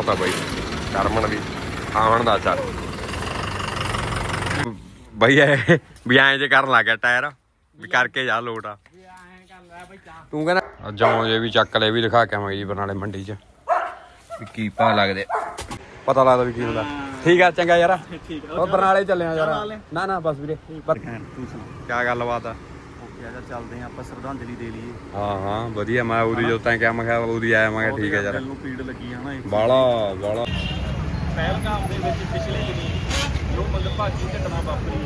ਪਤਾ ਬਾਈ ਕਰਮਣ ਵੀ ਆਵਣ ਦਾ ਚੱਲ। ਬਈ ਇਹ ਵੀ ਐਂ ਜੇ ਕਰਨ ਲੱਗ ਗਿਆ ਟਾਇਰ ਵੀ ਕਰਕੇ ਜਾ ਲੋਟ ਆ। ਤੂੰ ਕਹਿੰਦਾ ਜੌਂ ਜੇ ਵੀ ਚੱਕ ਲੈ ਵੀ ਦਿਖਾ ਕੇ ਆਵਾਂਗੇ ਜੀ ਬਰਨਾਲੇ ਮੰਡੀ 'ਚ। ਵੀ ਕੀ ਭਾ ਲੱਗਦੇ। ਪਤਾ ਲੱਗਦਾ ਵੀ ਕੀ ਹੁੰਦਾ। ਠੀਕ ਆ ਚੰਗਾ ਯਾਰ। ਉਹ ਬਰਨਾਲੇ ਚੱਲੇ ਆ ਯਾਰ। ਨਾ ਨਾ ਬਸ ਵੀਰੇ। ਪਰ ਤੂੰ ਸੁਣਾ। ਕੀ ਗੱਲਬਾਤ ਆ? ਜਾ ਚੱਲਦੇ ਆ ਆਪਾਂ ਸ਼ਰਧਾਂਜਲੀ ਦੇ ਲਈਏ। ਹਾਂ ਹਾਂ ਵਧੀਆ ਮੈਂ ਉਹਦੀ ਜਦੋਂ ਤੈਂ ਕਿਹਾ ਮੈਂ ਕਿਹਾ ਉਹਦੀ ਆਇਆ ਮੈਂ ਕਿਹਾ ਠੀਕ ਹੈ ਯਾਰ। ਦਿਲ ਨੂੰ ਪੀੜ ਲੱਗੀ ਆ ਨਾ ਇਹ ਬਾਲਾ ਬਾਲਾ। ਪਹਿਲਗਾਮ ਦੇ ਵਿੱਚ ਪਿਛਲੇ ਦਿਨੀ ਜੋ ਮੰਦਭਾਗੀ ਘਟਨਾ ਵਾਪਰੀ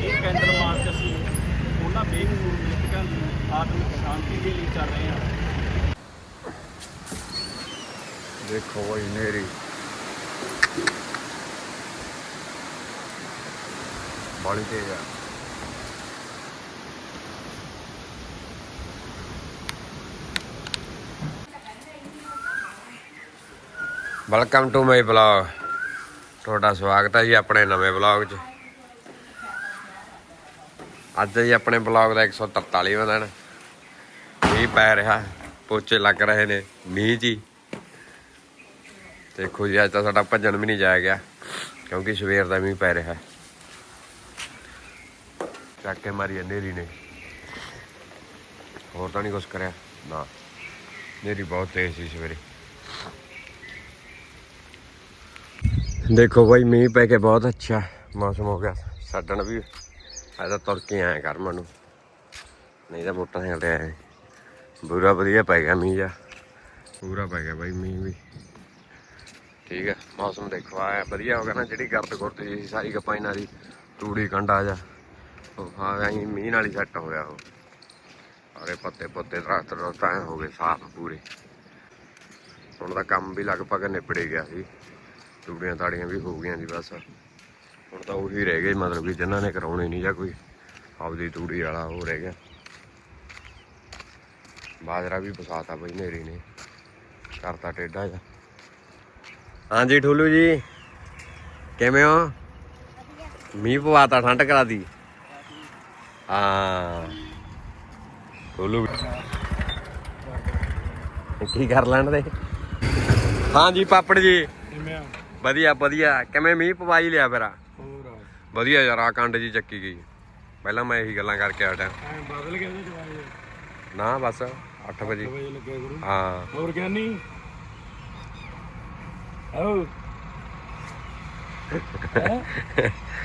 ਇਹ ਕੈਂਡਲ ਮਾਰਚ ਅਸੀਂ ਉਹਨਾਂ ਬੇਕਸੂਰ ਮ੍ਰਿਤਕਾਂ ਦੀ ਆਤਮਿਕ ਸ਼ਾਂਤੀ ਦੇ ਲਈ ਚੱਲ ਰਹੇ ਹਾਂ। ਦੇਖੋ ਬਈ ਨੇਰੀ। ਬਾਲੀ ਤੇਜ਼ ਆ। ਵੈਲਕਮ ਟੂ ਮਾਈ ਬਲੌਗ ਤੁਹਾਡਾ ਸਵਾਗਤ ਹੈ ਜੀ ਆਪਣੇ ਨਵੇਂ ਬਲੌਗ 'ਚ। ਅੱਜ ਜੀ ਆਪਣੇ ਬਲੌਗ ਦਾ 143ਵਾਂ ਦਿਨ। ਮੀਂਹ ਪੈ ਰਿਹਾ, ਪੋਚੇ ਲੱਗ ਰਹੇ ਨੇ, ਮੀਂਹ ਜੀ। ਦੇਖੋ ਜੀ, ਅੱਜ ਤਾਂ ਸਾਡਾ ਭੱਜਣ ਵੀ ਨਹੀਂ ਜਾਇਆ ਗਿਆ, ਕਿਉਂਕਿ ਸਵੇਰ ਦਾ ਮੀਂਹ ਪੈ ਰਿਹਾ। ਹੈ ਚੱਕ ਕੇ ਮਾਰੀ ਨੇਰੀ ਨੇ। ਹੋਰ ਤਾਂ ਨਹੀਂ ਕੁਛ ਕਰਿਆ, ਨਾ। ਹਨੇਰੀ ਬਹੁਤ ਤੇਜ਼ ਸੀ ਸਵੇਰੇ। ਦੇਖੋ ਭਾਈ ਮੀਂਹ ਪੈ ਕੇ ਬਹੁਤ ਅੱਛਾ ਮੌਸਮ ਹੋ ਗਿਆ। ਛੱਡਣ ਵੀ ਅੱਜ ਤਾਂ ਤੁਰ ਕੇ ਆਇਆ ਕਰ ਮੈਨੂੰ ਨਹੀਂ ਤਾਂ ਮੋਟਰਸਾਈਕਲ ਤੇ ਆਇਆ ਬੁਰਾ ਵਧੀਆ ਪੈ ਗਿਆ ਮੀਂਹ ਜਾ ਪੂਰਾ ਪੈ ਗਿਆ ਭਾਈ ਮੀਂਹ ਵੀ। ਠੀਕ ਹੈ ਮੌਸਮ ਦੇਖੋ ਆਇਆ ਵਧੀਆ ਹੋ ਗਿਆ ਨਾ, ਜਿਹੜੀ ਗਰਦ ਗੁਰਦ ਜੀ ਸੀ, ਸਾਰੀ ਕਪਾਈਨਾਂ ਦੀ, ਤੂੜੀ ਕੰਡਾ ਜਾ ਉਹ ਆ ਗਈ ਮੀਂਹ ਨਾਲ ਹੀ ਸੈੱਟ ਹੋਇਆ ਉਹ। ਸਾਰੇ ਪੱਤੇ ਪੱਤੇ ਦਰਖਤ ਦਰਖਤ ਐਂ ਹੋ ਗਏ, ਸਾਫ਼ ਪੂਰੇ। ਹੁਣ ਦਾ ਕੰਮ ਵੀ ਲਗਭਗ ਨਿਪੜੇ ਗਿਆ ਸੀ। ਤੂੜੀਆਂ ਤਾੜੀਆਂ ਵੀ ਹੋ ਗਈਆਂ ਜੀ ਬਸ। ਹੁਣ ਤਾਂ ਉਹੀ ਰਹਿ ਗਏ, ਮਤਲਬ ਕਿ ਜਿਨ੍ਹਾਂ ਨੇ ਕਰਾਉਣੇ ਨਹੀਂ ਜਾਂ ਕੋਈ ਆਪਦੀ ਤੂੜੀ ਵਾਲਾ ਉਹ ਰਹਿ ਗਿਆ। ਬਾਜਰਾ ਵੀ ਪਸਾਤਾ ਬਈ ਨੇਰੀ ਨੇ। ਕਰਤਾ ਟੇਡਾ ਜਾ ਹਾਂਜੀ ਠੋਲੂ ਜੀ, ਕਿਵੇਂ ਹੋ? ਮੀਂਹ ਪਵਾਤਾ, ਠੰਡ ਕਰਾਦੀ ਹਾਂ। ਠੁੱਲੂ ਕੀ ਕਰ ਲੈਣ ਦੇ? ਹਾਂਜੀ ਪਾਪੜ ਜੀ। ਕਿਵੇਂ ਵਧੀਆ ਵਧੀਆ। ਕਿਵੇਂ ਮੀਂਹ ਪਵਾਈ ਲਿਆ ਫੇਰਾ? ਹੋਰ ਵਧੀਆ ਯਾਰ ਆ ਕੰਡ ਜੀ ਚੱਕੀ ਗਈ। ਪਹਿਲਾਂ ਮੈਂ ਇਹੀ ਗੱਲਾਂ ਕਰਕੇ ਐ ਬਦਲ ਗਿਆ ਉਹਦੇ ਜਵਾਏ ਨਾ ਬਸ 8 ਵਜੇ। ਵਜੇ ਲੱਗਿਆ ਗੁਰੂ। ਹਾਂ। ਹੋਰ ਗਿਆਨੀ ਆਓ।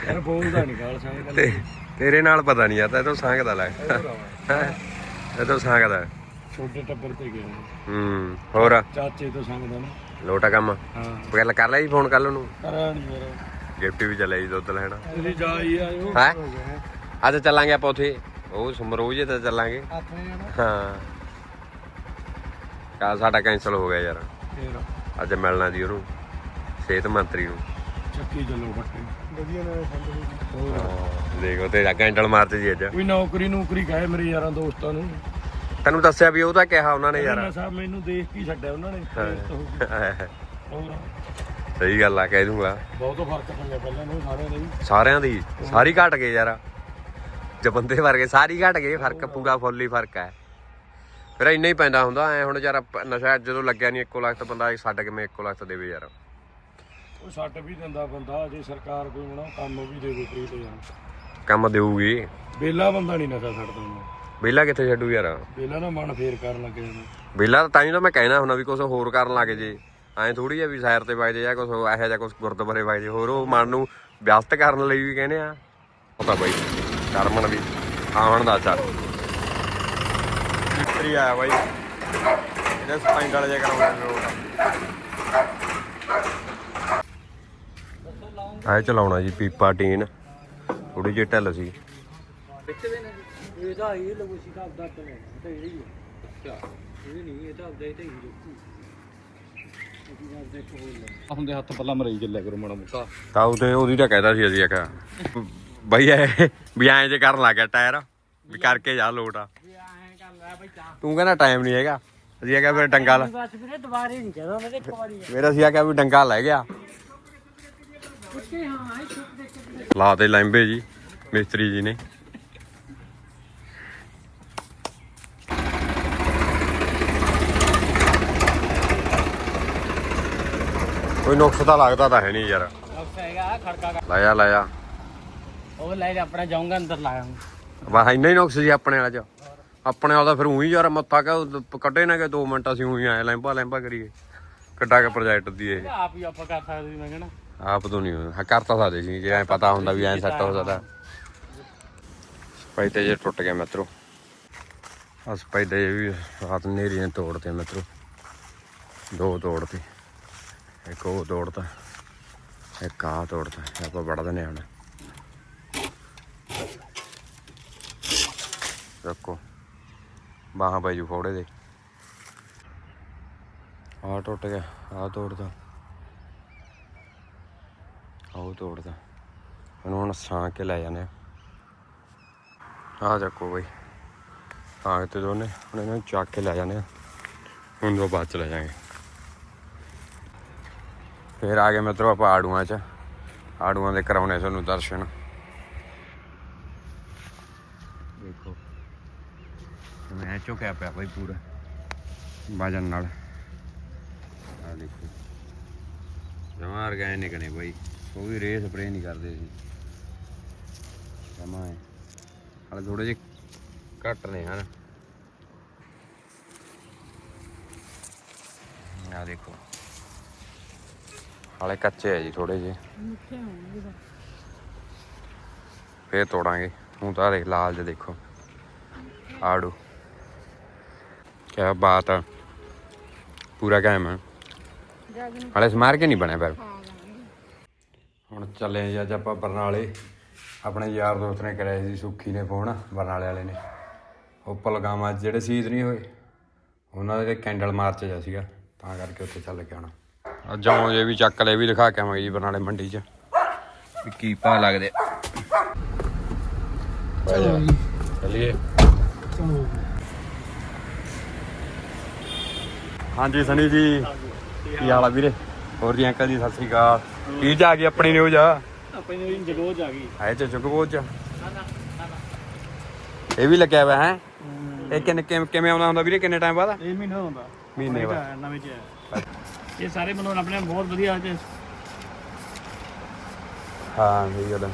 ਯਾਰ ਬੋਲਦਾ ਨਹੀਂ ਗਾਲ ਸਾਂ ਗੱਲ ਤੇ ਤੇਰੇ ਨਾਲ ਪਤਾ ਨਹੀਂ ਆਤਾ ਇਹ ਤਾਂ ਸੰਗਦਾ ਲੈ। ਇਹ ਤਾਂ ਸੰਗਦਾ ਛੋਟੇ ਟੱਬਰ ਤੇ ਗਿਆ। ਹੂੰ ਹੋਰ? ਚਾਚੇ ਤੋਂ ਸੰਗਦਾ ਨਾ। ਲੋਟਾ ਕੰਮ। ਹਾਂ। ਗੱਲ ਕਰ ਲਿਆ ਜੀ ਫੋਨ ਕੱਲ ਨੂੰ। ਕਰਾ ਨਹੀਂ ਯਾਰ। ਗਿਫਟ ਵੀ ਚੱਲਿਆ ਜੀ ਦੁੱਧ ਲੈਣਾ। ਤੁਸੀਂ ਜਾ ਹੀ ਆਇਓ। ਹੈਂ? ਅੱਜ ਚੱਲਾਂਗੇ ਆਪਾਂ ਉਥੇ। ਉਹ ਸਮਰੋਜ ਤੇ ਚੱਲਾਂਗੇ। ਜਾਣਾ ਹਾਂ। ਕਾ ਸਾਡਾ ਕੈਂਸਲ ਹੋ ਗਿਆ ਯਾਰ। ਫੇਰ। ਅੱਜ ਮਿਲਣਾ ਜੀ ਉਹਨੂੰ। ਸਿਹਤ ਮੰਤਰੀ ਨੂੰ। ਚੱਕੀ ਚੱਲੋ ਫੱਟੇ ਵਧੀਆ ਨਾਲ ਸੰਦ ਹੋਰ ਦੇਖੋ ਤੇ ਕੈਂਡਲ ਮਾਰਚ ਜੀ ਅੱਜ। ਕੋਈ ਨੌਕਰੀ ਨੌਕਰੀ ਕਹੇ ਮੇਰੇ ਯਾਰਾਂ ਦੋਸਤਾਂ ਨੂੰ। ਤੈਨੂੰ ਦੱਸਿਆ ਵੀ ਉਹ ਤਾਂ ਕਿਹਾ ਉਹਨਾਂ ਨੇ ਯਾਰ। ਨਸ਼ਾ ਮੈਨੂੰ ਦੇਖ ਕੇ ਹੀ ਛੱਡਿਆ ਉਹਨਾਂ ਨੇ ਤਾਂ ਹੋ। ਹੋਰ? ਸਹੀ ਗੱਲ ਆ ਕਹਿ ਦੂੰਗਾ। ਬਹੁਤ ਫ਼ਰਕ ਪੈ ਗਿਆ ਪਹਿਲਾਂ ਨੂੰ ਸਾਰਿਆਂ ਦੇ ਵੀ ਸਾਰਿਆਂ ਦੀ ਸਾਰੀ ਘਟ ਗਏ ਯਾਰ। ਜੇ ਬੰਦੇ ਵਰਗੇ ਸਾਰੀ ਘਟ ਗਏ ਫ਼ਰਕ ਪੂਰਾ ਫੁੱਲ ਹੀ ਫ਼ਰਕ ਹੈ ਫਿਰ ਇੰਨਾ ਹੀ ਪੈਂਦਾ ਹੁੰਦਾ ਐ ਹੁਣ ਯਾਰ ਨਸ਼ਾ ਜਦੋਂ ਲੱਗਿਆ ਨਹੀਂ ਇੱਕੋ ਲੱਖ ਬੰਦਾ ਛੱਡ ਕੇ ਮੈਂ ਇੱਕੋ ਲੱਖ ਦੇਵੇ ਯਾਰ। ਉਹ ਛੱਡ ਵੀ ਦਿੰਦਾ ਬੰਦਾ ਜੇ ਸਰਕਾਰ ਕੋਈ ਬਣਾ ਕੰਮ ਵੀ ਦੇਵੇ ਫ੍ਰੀ ਤੇ ਯਾਰ। ਕੰਮ ਦੇਊਗੀ। ਬੇਲਾ ਬੰਦਾ ਨਹੀਂ ਨਸ਼ਾ ਛੱਡਦਾ। ਵਿਹਲਾ ਕਿੱਥੇ ਛੱਡੂ ਯਾਰ? ਬੇਲਾ ਨਾ ਮਨ ਫੇਰ ਕਰਨ ਲੱਗ ਜਾਂਦਾ। ਵਿਹਲਾ ਤਾਂ ਹੀ ਤਾਂ ਮੈਂ ਕਹਿਣਾ ਹੁੰਦਾ ਵੀ ਕੁਝ ਹੋਰ ਕਰਨ ਲੱਗ ਜੇ। ਐਂ ਥੋੜੀ ਆ ਵੀ ਸਾਇਰ ਤੇ ਵਜਦੇ ਜਾਂ ਕੁਝ ਇਹੋ ਜਿਹਾ ਕੁਝ ਗੁਰਦੁਆਰੇ ਵਜਦੇ ਹੋਰ ਉਹ ਮਨ ਨੂੰ ਵਿਅਸਤ ਕਰਨ ਲਈ ਵੀ ਕਹਿੰਦੇ ਆ। ਉਹ ਤਾਂ ਬਾਈ ਕਰਮਨ ਵੀ ਆਵਣ ਦਾ ਚੱਲ। ਮਿਸਤਰੀ ਆਇਆ ਬਾਈ। ਇਹਦੇ ਸਪਾਈਂਡ ਵਾਲੇ ਜਿਹਾ ਕਰਾਉਣਾ ਰੋਡ ਆਏ ਚਲਾਉਣਾ ਜੀ ਪੀਪਾ ਟੀਨ। ਥੋੜੀ ਜਿਹੀ ਢਿੱਲ ਸੀ। ਇਹਦਾ ਇਹ ਲੋਗੋ ਸੀ ਤਾਂ ਆਪਦਾ ਤੇ ਤਾਂ ਇਹ ਹੀ ਅੱਛਾ। ਇਹ ਨਹੀਂ ਇਹ ਤਾਂ ਆਪਦਾ ਹੀ ਤਾਂ ਹੀ ਰੋਕੂ ਹੁੰਦੇ ਹੱਥ ਪੱਲਾ ਮਰਾਈ ਚੱਲਿਆ ਕਰੋ ਮਾੜਾ ਮੋਟਾ। ਤਾਂ ਉਹਦੇ ਉਹਦੀ ਤਾਂ ਕਹਿਦਾ ਸੀ ਅਸੀਂ ਆਖਿਆ ਬਈ ਇਹ ਵੀ ਐਂ ਜੇ ਕਰਨ ਲੱਗ ਗਿਆ ਟਾਇਰ ਵੀ ਕਰਕੇ ਜਾ ਲੋਟ ਆ। ਤੂੰ। ਕਹਿੰਦਾ ਟਾਈਮ ਨਹੀਂ ਹੈਗਾ। ਅਸੀਂ ਆਖਿਆ ਫਿਰ ਡੰਗਾ ਲਾ। ਬਸ ਵੀਰੇ ਦੁਬਾਰੇ ਨਹੀਂ ਕਹਦਾ ਉਹਨੇ ਇੱਕ ਵਾਰੀ। ਫਿਰ ਅਸੀਂ ਆਖਿਆ ਵੀ ਡੰਗਾ ਲੈ ਗਿਆ। ਦੇ ਲਾ ਤੇ ਲੈਂਬੇ ਜੀ ਮਿਸਤਰੀ ਜੀ ਨੇ। ਕੋਈ ਨੁਕਸ ਤਾਂ ਲੱਗਦਾ ਤਾਂ ਹੈ ਨਹੀਂ ਯਾਰ। ਨੁਕਸ ਹੈਗਾ ਖੜਕਾ ਕਰ। ਲੈ ਜਾ ਲੈ ਜਾ ਉਹ ਲੈ ਜਾ ਆਪਣਾ ਜਾਊਂਗਾ ਅੰਦਰ ਲਾਇਆ ਬਸ ਇੰਨਾ ਹੀ ਨੁਕਸ ਸੀ ਆਪਣੇ ਵਾਲਾ ਚ। ਆਪਣੇ ਵਾਲਾ ਤਾਂ ਫਿਰ ਉਹੀ ਯਾਰ ਮੱਥਾ ਕਾ ਕੱਢੇ ਨਾ ਕਿ 2 ਮਿੰਟ ਅਸੀਂ ਉਹੀ ਆਏ ਲੈਂਪਾ ਲੈਂਪਾ ਕਰੀਏ। ਕਿੱਡਾ ਕੁ ਪ੍ਰੋਜੈਕਟ ਦੀ ਇਹ। ਆਪ ਹੀ ਆਪਾਂ ਕਰ ਸਕਦੇ ਸੀ ਮੈਂ ਕਹਿੰਦਾ ਆਪ ਤੋਂ ਨਹੀਂ ਹਾਂ ਕਰ ਤਾਂ ਸਕਦੇ ਸੀ ਜੇ ਐ ਪਤਾ ਹੁੰਦਾ ਵੀ ਐ ਸੈੱਟ ਹੋ ਸਕਦਾ। ਸਪਾਈਤੇ ਜੇ ਟੁੱਟ ਗਿਆ ਮਿੱਤਰੋ। ਆ ਸਪਾਈਤੇ ਜੇ ਵੀ ਰਾਤ ਨੇਰੀ ਨੇ ਤੋੜਤੇ ਮਿੱਤਰੋ। ਦੋ ਤੋੜਤੇ। ਇੱਕ ਉਹ ਤੋੜਤਾ, ਇੱਕ ਆ ਤੋੜਤਾ, ਆਪਾਂ ਵੜ ਦਨੇ ਹੁਣ। ਰੱਖੋ। ਬਾਹਾਂ ਪੈ ਫੋੜੇ ਦੇ। ਆ ਟੁੱਟ ਗਿਆ ਆ ਤੋੜਦਾ ਆਹ ਤੋੜਦਾ ਇਹਨੂੰ ਹੁਣ ਸਾਂ ਕੇ ਲੈ ਜਾਣੇ ਆ। ਆ ਚੱਕੋ ਬਈ। ਸਾਂ ਤੇ ਦੋਨੇ, ਹੁਣ ਇਹਨਾਂ ਨੂੰ ਚੱਕ ਕੇ ਲੈ ਜਾਣੇ ਆ। ਹੁਣ ਤੋਂ ਬਾਅਦ ਚ ਲੈ ਜਾਾਂਗੇ ਫਿਰ ਆ ਗਏ ਮਿੱਤਰੋ ਆਪਾਂ ਆੜੂਆਂ ਚ। ਆੜੂਆਂ ਦੇ ਕਰਾਉਣੇ ਤੁਹਾਨੂੰ ਦਰਸ਼ਨ। ਦੇਖੋ। ਮੈਂ ਝੁਕਿਆ ਪਿਆ ਬਈ ਪੂਰਾ ਵਜਨ ਨਾਲ। ਆ ਦੇਖੋ। ਜਮਾ ਆਰਗੈਨਿਕ ਨੇ ਬਈ। ਉਹ ਵੀ ਰੇਹ ਸਪਰੇ ਨਹੀਂ ਕਰਦੇ ਸੀ। ਜਮਾ ਹੈ ਹਾਲੇ ਥੋੜੇ ਜਿਹੇ ਘੱਟ ਨੇ ਹਨ। ਆ ਦੇਖੋ। ਹਾਲੇ ਕੱਚੇ ਆ ਜੀ ਥੋੜੇ ਜਿਹੇ। ਮਿੱਠੇ ਹੋਣਗੇ ਫੇਰ। ਤੋੜਾਂਗੇ। ਹੁਣ ਤਾਂ ਦੇਖ ਲਾਲ ਜੇ ਦੇਖੋ। ਆੜੂ। ਕਿਆ ਬਾਤ ਆ। ਪੂਰਾ ਕਾਇਮ ਹੈ ਹਾਲੇ ਸਮਾਰ ਕੇ ਨਹੀਂ ਬਣਿਆ ਪਰ ਹੁਣ ਚੱਲੇ ਜੀ ਅੱਜ ਆਪਾਂ ਬਰਨਾਲੇ। ਆਪਣੇ ਯਾਰ ਦੋਸਤ ਨੇ ਕਰਿਆ ਸੀ ਸੁੱਖੀ ਨੇ ਫੋਨ ਬਰਨਾਲੇ ਵਾਲੇ ਨੇ। ਉਹ ਪਲਗਾਮਾਂ ਜਿਹੜੇ ਸ਼ਹੀਦ ਨਹੀਂ ਹੋਏ ਉਹਨਾਂ ਦੇ ਕੈਂਡਲ ਮਾਰਚ ਜਾ ਸੀਗਾ। ਤਾਂ ਕਰਕੇ ਉੱਥੇ ਚੱਲ ਕੇ ਆਉਣਾ। ਆਉਂ ਜੇ ਵੀ ਚੱਕ ਲੈ ਵੀ ਦਿਖਾ ਕੇ ਆਵਾਂਗੇ ਜੀ ਬਰਨਾਲੇ ਮੰਡੀ 'ਚ। ਵੀ ਕੀ ਭਾਅ ਲੱਗਦੇ। ਚਲੋ ਜੀ। ਚਲਿਏ। ਚਲੋ ਹਾਂਜੀ ਸਨੀ ਜੀ ਕੀ ਹਾਲ ਆ ਵੀਰੇ? ਹੋਰ ਜੀ ਅੰਕਲ ਜੀ ਸਤਿ ਸ੍ਰੀ ਅਕਾਲ। ਕੀ ਜਾ ਗਈ ਆਪਣੀ ਨਿਊਜ਼ ਆ ਆਪਣੇ ਨੂੰ ਜਗੋਜ ਆ ਗਈ। ਚ ਇਹ ਵੀ ਲੱਗਿਆ ਹੋਇਆ ਹੈ? ਇਹ ਕਿੰਨੇ ਕਿਵੇਂ ਆਉਂਦਾ ਹੁੰਦਾ ਵੀਰੇ? ਕਿੰਨੇ ਟਾਈਮ ਬਾਅਦ? ਇਹ ਮਹੀਨਾ ਹੁੰਦਾ। ਮਹੀਨੇ ਬਾਅਦ। ਨਵੇਂ ਚ ਇਹ ਸਾਰੇ ਬਣਾਉਣ ਆਪਣੇ ਬਹੁਤ ਵਧੀਆ ਤੇ ਹਾਂ ਸਹੀ ਗੱਲ ਹੈ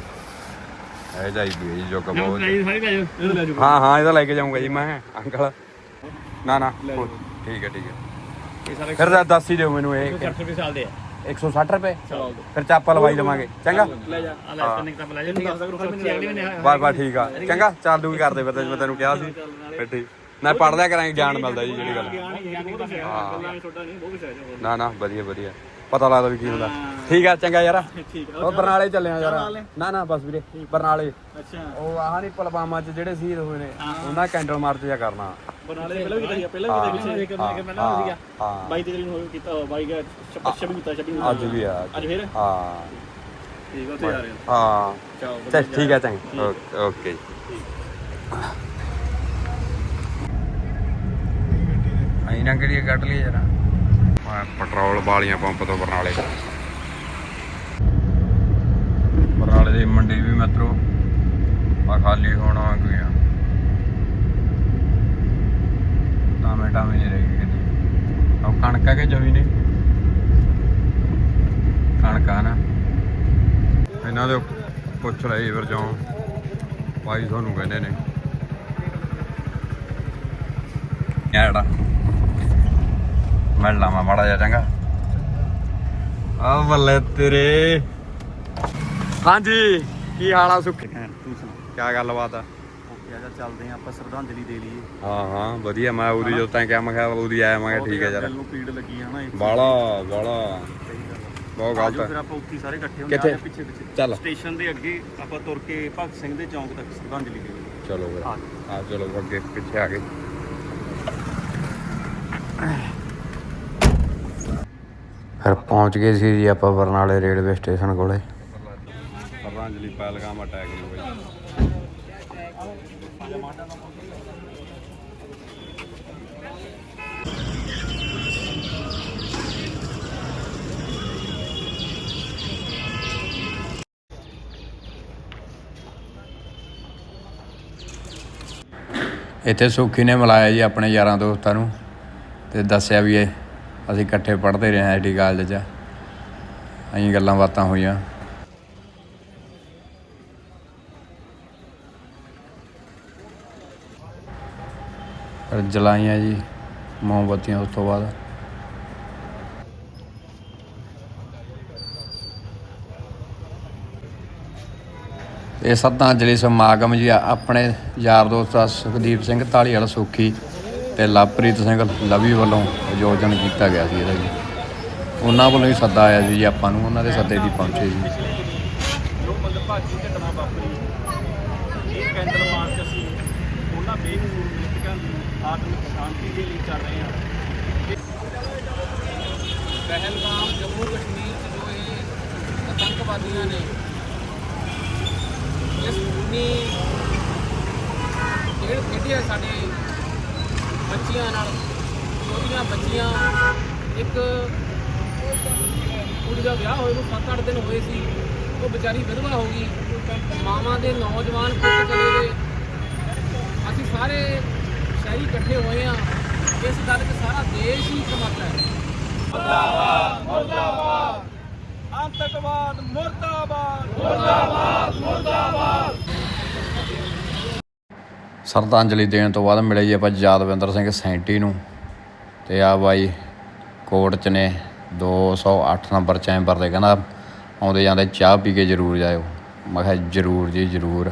ਇਹ ਜਾਈ ਵੀ ਜੋ ਜਦੋਂ ਕਬੋਚ ਲੈ ਸਾਰੇ ਲੈ ਜਾਓ। ਇਹ ਲੈ ਜਾਓ। ਹਾਂ ਹਾਂ ਇਹਦਾ ਲੈ ਕੇ ਜਾਊਂਗਾ ਜੀ ਮੈਂ ਅੰਕਲ। ਨਾ ਨਾ ਠੀਕ ਹੈ ਠੀਕ ਹੈ ਇਹ ਸਾਰੇ ਫਿਰ ਦੱਸ ਹੀ ਦਿਓ ਮੈਨੂੰ ਇਹ। 60 ਰੁਪਏ ਸਾਲ ਦੇ ਆ। 160 ਰੁਪਏ? ਚਲੋ ਫਿਰ ਚਾਪਾ ਲਵਾਈ ਲਵਾਂਗੇ। ਚੰਗਾ? ਲੈ ਜਾ ਆ ਲੈ ਕਿੰਨੇ ਕਿਤਾਬ ਲੈ ਜਾ ਠੀਕ ਹੈ ਮਹੀਨੇ ਬਸ ਬਸ ਠੀਕ ਆ। ਚੰਗਾ? ਚਾਲੂ ਵੀ ਕਰਦੇ ਫਿਰ ਮੈਂ ਤੈਨੂੰ ਕਿਹਾ ਸੀ। ਫਿਰ ਠੀਕ। ਨਾ ਪੜਦਿਆ ਕਰਾਂਗੇ ਗਿਆਨ ਮਿਲਦਾ ਜੀ ਜਿਹੜੀ ਗੱਲ ਵਿੱਚ ਨਾ ਨਾ ਵਧੀਆ ਵਧੀਆ। ਪਤਾ ਲੱਗਦਾ ਵੀ ਕੀ ਹੁੰਦਾ। ਠੀਕ ਆ ਚੰਗਾ ਯਾਰ। ਉਹ ਬਰਨਾਲੇ ਚੱਲੇ ਆ ਯਾਰ। ਨਾ ਨਾ ਬਸ ਵੀਰੇ ਬਰਨਾਲੇ। ਅੱਛਾ। ਉਹ ਆਹ ਨਹੀਂ ਪਲਵਾਮਾ ਚ ਜਿਹੜੇ ਸ਼ਹੀਦ ਹੋਏ ਨੇ ਉਹਨਾਂ ਕੈਂਡਲ ਮਾਰਚ ਜਾ ਕਰਨਾ। ਬਰਨਾਲੇ ਪਹਿਲਾਂ ਵੀ ਕੀਤਾ ਪਹਿਲਾਂ ਵੀ ਕੀਤਾ ਪਿੱਛੇ ਇੱਕ ਇੱਕ ਪਹਿਲਾਂ ਵੀ ਸੀਗਾ ਹਾਂ। 22 ਤਰੀਕ ਨੂੰ ਕੀਤਾ ਬਾਈ ਗਿਆ 26 ਕੀਤਾ 26 ਨੂੰ। ਅੱਜ ਵੀ ਆ। ਅੱਜ ਫੇਰ? ਹਾਂ। ਠੀਕ ਆ ਰਹੇ ਹਾਂ। ਚੱਲ ਠੀਕ ਆ ਚੰਗਾ। ਓਕੇ- ਓਕੇ ਆਈ ਨਾ ਕਿਹੜੀ ਕੱਢ ਲਈ ਜਰਾ। ਮੈਂ ਪੈਟਰੋਲ ਵਾਲੀਆਂ ਪੰਪ ਤੋਂ ਬਰਨਾਲੇ। ਬਰਨਾਲੇ ਦੀ ਮੰਡੀ ਵੀ ਮਿੱਤਰੋ ਆ ਖਾਲੀ ਹੋਣਾ ਕੋਈ ਆ। ਟਾਮੇ ਟਾਮੇ ਨਹੀਂ ਰਹੀ ਕਿਤੇ। ਉਹ ਕਣਕਾਂ ਕੇ ਜਮੀ ਨੇ ਕਣਕਾਂ ਨਾ। ਇਹਨਾਂ ਦੇ ਪੁੱਛ ਲਈ ਫਿਰ ਜਾਓ ਭਾਈ ਤੁਹਾਨੂੰ ਕਹਿੰਦੇ ਨੇ। ਐੜਾ ਮਿਲ ਲਾਵਾਂ ਮਾੜਾ ਜਿਹਾ ਚੰਗਾ ਆ ਬੱਲੇ ਤੇਰੇ ਹਾਂਜੀ ਕੀ ਹਾਲ ਆ ਸੁੱਖ ਤੂੰ ਸੁਣਾ ਕੀ ਗੱਲਬਾਤ ਆ ਓਕੇ ਆ ਜਾ ਚੱਲਦੇ ਆ ਆਪਾਂ ਸ਼ਰਧਾਂਜਲੀ ਦੇ ਲਈਏ ਹਾਂ ਹਾਂ ਵਧੀਆ ਮੈਂ ਉਹਦੀ ਜਦੋਂ ਤੈਂ ਕਿਹਾ ਮੈਂ ਕਿਹਾ ਉਹਦੀ ਆਇਆ ਮੈਂ ਠੀਕ ਹੈ ਯਾਰ ਦਿਲ ਨੂੰ ਪੀੜ ਲੱਗੀ ਹੈ ਨਾ ਇੱਕ ਬਾਲਾ ਬਾਲਾ ਸਹੀ ਗੱਲ ਆ। ਬਹੁਤ ਗਲਤ ਫਿਰ ਹੈ ਆਪਾਂ ਉੱਥੇ ਸਾਰੇ ਇਕੱਠੇ ਹੁੰਦੇ? ਆ ਪਿੱਛੇ ਪਿੱਛੇ ਚੱਲ ਸਟੇਸ਼ਨ ਦੇ ਅੱਗੇ ਆਪਾਂ ਤੁਰ ਕੇ ਭਗਤ ਸਿੰਘ ਦੇ ਚੌਂਕ ਤੱਕ ਸ਼ਰਧਾਂਜਲੀ ਦੇਣੀ ਚਲੋ ਫਿਰ ਆ ਆ ਚਲੋ ਅੱਗੇ ਪਿੱਛੇ ਆ ਗਏ ਫਿਰ ਪਹੁੰਚ ਗਏ ਸੀ ਜੀ ਆਪਾਂ ਬਰਨਾਲੇ ਰੇਲਵੇ ਸਟੇਸ਼ਨ ਕੋਲੇ। ਸ਼ਰਧਾਂਜਲੀ ਪਹਿਲਗਾਮ ਅਟੈਕ ਨੂੰ ਬਈ ਇੱਥੇ ਸੁਖੀ ਨੇ ਮਿਲਾਇਆ ਜੀ ਆਪਣੇ ਯਾਰਾਂ ਦੋਸਤਾਂ ਨੂੰ ਤੇ ਦੱਸਿਆ ਵੀ ਇਹ ਅਸੀਂ ਇਕੱਠੇ ਪੜ੍ਹਦੇ ਰਹੇ ਹਾਂ ਆਈਟੀ ਕਾਲਜ 'ਚ। ਅਸੀਂ ਗੱਲਾਂ ਬਾਤਾਂ ਹੋਈਆਂ। ਫਿਰ ਜਲਾਈਆਂ ਜੀ, ਮੋਮਬੱਤੀਆਂ ਉਸ ਤੋਂ ਬਾਅਦ। ਇਹ ਸ਼ਰਧਾਂਜਲੀ ਸਮਾਗਮ ਜੀ ਆਪਣੇ ਯਾਰ ਦੋਸਤ ਸੁਖਦੀਪ ਸਿੰਘ ਢਾਲੀਵਾਲ ਸੁਖੀ। ਤੇ ਲਵਪ੍ਰੀਤ ਸਿੰਘ ਲਵੀ ਵੱਲੋਂ ਆਯੋਜਨ ਕੀਤਾ ਗਿਆ ਸੀ ਇਹਦਾ ਜੀ। ਉਹਨਾਂ ਵੱਲੋਂ ਹੀ ਸੱਦਾ ਆਇਆ ਸੀ ਜੀ, ਆਪਾਂ ਨੂੰ ਉਹਨਾਂ ਦੇ ਸੱਦੇ ਦੀ ਪਹੁੰਚੇ ਜੀ। ਜੋ ਮੰਦਭਾਗੀ ਘਟਨਾ ਵਾਪਰੀ। ਇਹ ਕੈਂਡਲ ਮਾਰਚ ਅਸੀਂ ਉਹਨਾਂ ਬੇਕਸੂਰ ਮ੍ਰਿਤਕਾਂ ਦੀ ਆਤਮਿਕ ਸ਼ਾਂਤੀ ਦੇ ਲਈ ਚੱਲ ਰਹੇ ਹਾਂ। ਪਹਿਲਗਾਮ ਜੰਮੂ ਕਸ਼ਮੀਰ ਚ ਜੋ ਇਹ ਆਤੰਕਵਾਦੀਆਂ ਨੇ ਇਸ ਖੂਨੀ ਖੇਡ ਖੇਡਿਆ ਸਾਡੇ ਬੱਚੀਆਂ ਨਾਲ ਛੋਟੀਆਂ ਬੱਚੀਆਂ ਇੱਕ ਕੁੜੀ ਦਾ ਵਿਆਹ ਹੋਏ ਨੂੰ 7-8 ਦਿਨ ਹੋਏ ਸੀ ਉਹ ਵਿਚਾਰੀ ਵਿਧਵਾ ਹੋ ਗਈ ਮਾਵਾਂ ਦੇ ਨੌਜਵਾਨ ਪੁੱਤ ਚਲੇ ਗਏ। ਅਸੀਂ ਸਾਰੇ ਸ਼ਹਿਰੀ ਇਕੱਠੇ ਹੋਏ ਆ ਇਸ ਗੱਲ 'ਚ ਸਾਰਾ ਦੇਸ਼ ਹੀ ਕਮਤ ਹੈ। ਆਤੰਕਵਾਦ ਮੁਰਦਾਬਾਦ। ਸ਼ਰਧਾਂਜਲੀ ਦੇਣ ਤੋਂ ਬਾਅਦ ਮਿਲੇ ਜੀ ਆਪਾਂ ਯਾਦਵਿੰਦਰ ਸਿੰਘ ਸੈਂਟੀ ਨੂੰ ਤੇ ਆ ਬਾਈ ਕੋਰਟ ਚ ਨੇ 208 ਨੰਬਰ ਚੈਂਬਰ ਦੇ ਕਹਿੰਦਾ ਆਉਂਦੇ ਜਾਂਦੇ ਚਾਹ ਪੀ ਕੇ ਜ਼ਰੂਰ ਜਾਇਓ। ਮੈਂ ਕਿਹਾ ਜ਼ਰੂਰ ਜੀ ਜ਼ਰੂਰ।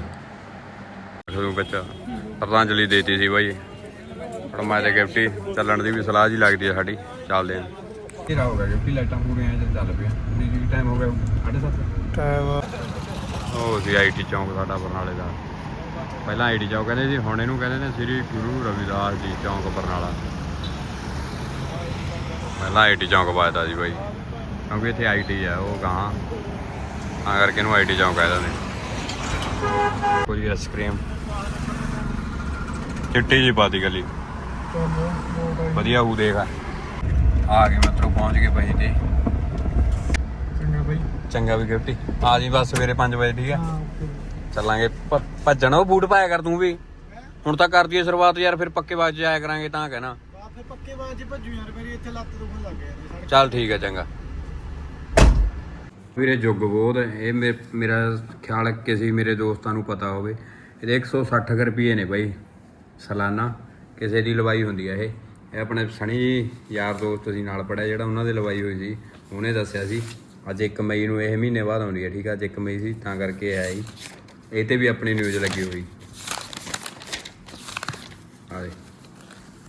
ਤੁਹਾਨੂੰ ਬੱਚਾ ਸ਼ਰਧਾਂਜਲੀ ਦੇਤੀ ਸੀ ਬਾਈ। ਹੁਣ ਮੈਂ ਤੇ ਗਿਫਟੀ ਚੱਲਣ ਦੀ ਵੀ ਸਲਾਹ ਜੀ ਲੱਗਦੀ ਹੈ ਸਾਡੀ ਚੱਲਦੇ ਆਂ। ਤੇਰਾ ਹੋ ਗਿਆ ਕਿ ਲਾਈਟਾਂ ਪੂਰੀਆਂ ਐਂ ਚੱਲ ਪਿਆ ਜੀ ਟਾਈਮ ਹੋ ਗਿਆ 7:30 ਉਹ ਸੀ ਆਈਟੀ ਚੌਂਕ ਸਾਡਾ ਬਰਨਾਲੇ ਦਾ। ਪਹਿਲਾਂ ਆਈਟੀ ਚੌਂਕ ਕਹਿੰਦੇ ਸੀ ਹੁਣ ਇਹਨੂੰ ਕਹਿੰਦੇ ਨੇ ਸ੍ਰੀ ਗੁਰੂ ਰਵਿਦਾਸ ਜੀ ਚੌਂਕ ਬਰਨਾਲਾ। ਪਹਿਲਾਂ ਆਈਟੀ ਚੌਂਕ ਵੱਜਦਾ ਸੀ ਬਾਈ ਕਿਉਂਕਿ ਇੱਥੇ ਆਈਟੀ ਆ ਉਹ ਗਾਂ ਤਾਂ ਕਰਕੇ ਇਹਨੂੰ ਆਈਟੀ ਚੌਂਕ ਕਹਿੰਦੇ ਨੇ। ਕੋਈ ਆਈਸਕ੍ਰੀਮ ਚਿੱਟੀ ਜੀ ਪਾਤੀ ਗਲੀ। ਵਧੀਆ ਉਹ ਦੇਖ ਆ। ਗਏ ਮਤਲਬ ਪਹੁੰਚ ਗਏ ਭਾਈ ਤੇ ਚੰਗਾ ਬਾਈ। ਚੰਗਾ ਵੀ ਗਿਫਟੀ ਆ ਜੀ ਬਸ ਸਵੇਰੇ 5 ਵਜੇ ਠੀਕ ਆ? ਚੱਲਾਂਗੇ ਭੱਜਣ ਉਹ ਬੂਟ ਪਾਇਆ ਕਰ ਤੂੰ ਵੀ। ਹੁਣ ਤਾਂ ਕਰ ਦਈਏ ਸ਼ੁਰੂਆਤ ਯਾਰ ਫਿਰ ਪੱਕੇ ਬਾਜ ਜਾਇਆ ਕਰਾਂਗੇ ਤਾਂ ਕਹਿਣਾ। ਫਿਰ ਪੱਕੇ ਬਾਜ ਭੱਜੂ ਯਾਰ ਮੇਰੀ ਇੱਥੇ ਲੱਤ ਦੁਖਣ ਲੱਗ ਗਿਆ ਚੱਲ ਠੀਕ ਹੈ ਚੰਗਾ। ਵੀਰੇ ਜੁਗ ਬੋਧ ਇਹ ਮੇਰਾ ਖਿਆਲ ਕਿਸੇ ਮੇਰੇ ਦੋਸਤਾਂ ਨੂੰ ਪਤਾ ਹੋਵੇ। ਇਹਦੇ 160 ਕੁ ਰੁਪਏ ਨੇ ਬਾਈ ਸਾਲਾਨਾ। ਕਿਸੇ ਦੀ ਲਵਾਈ ਹੁੰਦੀ ਹੈ ਇਹ। ਇਹ ਆਪਣੇ ਸਣੀ ਯਾਰ ਦੋਸਤ ਸੀ ਨਾਲ ਪੜਿਆ ਜਿਹੜਾ ਉਹਨਾਂ ਦੇ ਲਵਾਈ ਹੋਈ ਸੀ ਉਹਨੇ ਦੱਸਿਆ ਸੀ। ਅੱਜ 1 ਮਈ ਨੂੰ ਇਹ ਮਹੀਨੇ ਬਾਅਦ ਆਉਂਦੀ ਹੈ ਠੀਕ ਹੈ ਅੱਜ 1 ਮਈ ਸੀ ਤਾਂ ਕਰਕੇ ਇਹ ਆਇਆ ਇਹ ਤੇ ਵੀ ਆਪਣੀ ਨਿਊਜ਼ ਲੱਗੀ ਹੋਈ। ਆਏ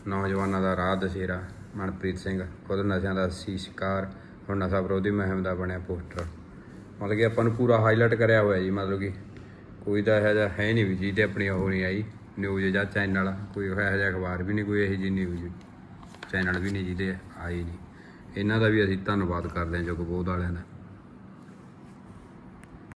ਨੌਜਵਾਨਾਂ ਦਾ ਰਾਹ ਦਸ਼ੇਰਾ, ਮਨਪ੍ਰੀਤ ਸਿੰਘ, ਖੁਦ ਨਸ਼ਿਆਂ ਦਾ ਸੀ ਸ਼ਿਕਾਰ, ਹੁਣ ਨਸ਼ਾ ਵਿਰੋਧੀ ਮੁਹਿੰਮ ਦਾ ਬਣਿਆ ਪੋਸਟਰ। ਮਤਲਬ ਕਿ ਆਪਾਂ ਨੂੰ ਪੂਰਾ ਹਾਈਲਾਈਟ ਕਰਿਆ ਹੋਇਆ ਜੀ, ਮਤਲਬ ਕਿ ਕੋਈ ਤਾਂ ਇਹੋ ਜਿਹਾ ਹੈ ਨਹੀਂ ਵੀ ਜਿਹਦੇ ਆਪਣੀ ਉਹ ਨਹੀਂ ਆਈ ਨਿਊਜ਼ ਜਾਂ ਚੈਨਲ ਕੋਈ ਇਹੋ ਜਿਹਾ ਅਖਬਾਰ ਵੀ ਨਹੀਂ, ਕੋਈ ਇਹੋ ਜਿਹੀ ਨਿਊਜ਼ ਚੈਨਲ ਵੀ ਨਹੀਂ ਜਿਹਦੇ ਆਈ ਨਹੀਂ ਇਹਨਾਂ ਦਾ ਵੀ ਅਸੀਂ ਧੰਨਵਾਦ ਕਰਦੇ ਹਾਂ ਜਗਬੋਧ ਵਾਲਿਆਂ ਦਾ।